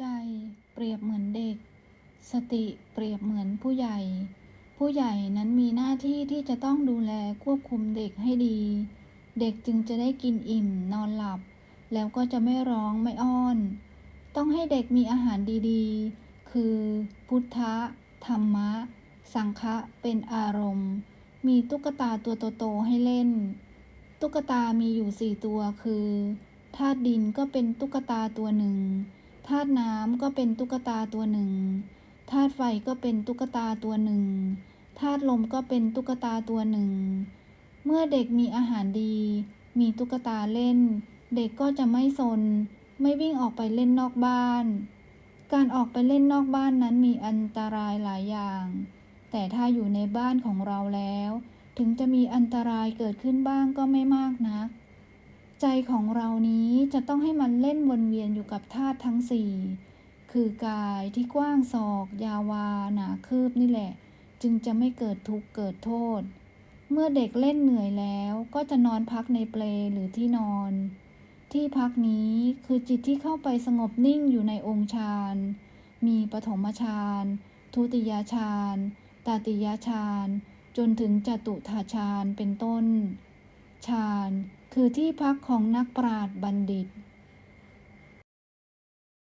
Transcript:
ใจเปรียบเหมือนเด็ก สติเปรียบเหมือนผู้ใหญ่ ผู้ใหญ่นั้นมีหน้าที่ที่จะต้องดูแลควบคุมเด็กให้ดี เด็กจึงจะได้กินอิ่มนอนหลับ แล้วก็จะไม่ร้องไม่อ้อน ต้องให้เด็กมีอาหารดีๆ คือพุทธะ ธรรมะ สังฆะเป็นอารมณ์ มีตุ๊กตาตัวโตๆให้เล่น ตุ๊กตามีอยู่สี่ตัวคือธาตุดินก็เป็นตุ๊กตาตัวหนึ่ง ธาตุน้ำก็เป็นตุ๊กตาตัวหนึ่ง ธาตุไฟก็เป็นตุ๊กตาตัวหนึ่ง ธาตุลมก็เป็นตุ๊กตาตัวหนึ่ง เมื่อเด็กมีอาหารดี มีตุ๊กตาเล่น เด็กก็จะไม่ซน ไม่วิ่งออกไปเล่นนอกบ้าน การออกไปเล่นนอกบ้านนั้นมีอันตรายหลายอย่าง แต่ถ้าอยู่ในบ้านของเราแล้ว ถึงจะมีอันตรายเกิดขึ้นบ้างก็ไม่มากนัก ใจของเรานี้จะต้องให้มันเล่นวนเวียนอยู่กับธาตุทั้งสี่คือกายที่กว้างศอก ยาวา หนาคืบนี่แหละ จึงจะไม่เกิดทุกข์เกิดโทษ เมื่อเด็กเล่นเหนื่อยแล้วก็จะนอนพักในเปลหรือที่นอน ที่พักนี้คือจิตที่เข้าไปสงบนิ่งอยู่ในองค์ฌานมีปฐมฌานทุติยฌานตาติยฌานจนถึงจตุถาฌานเป็นต้นฌาน คือที่พักของนักปราชญ์บัณฑิต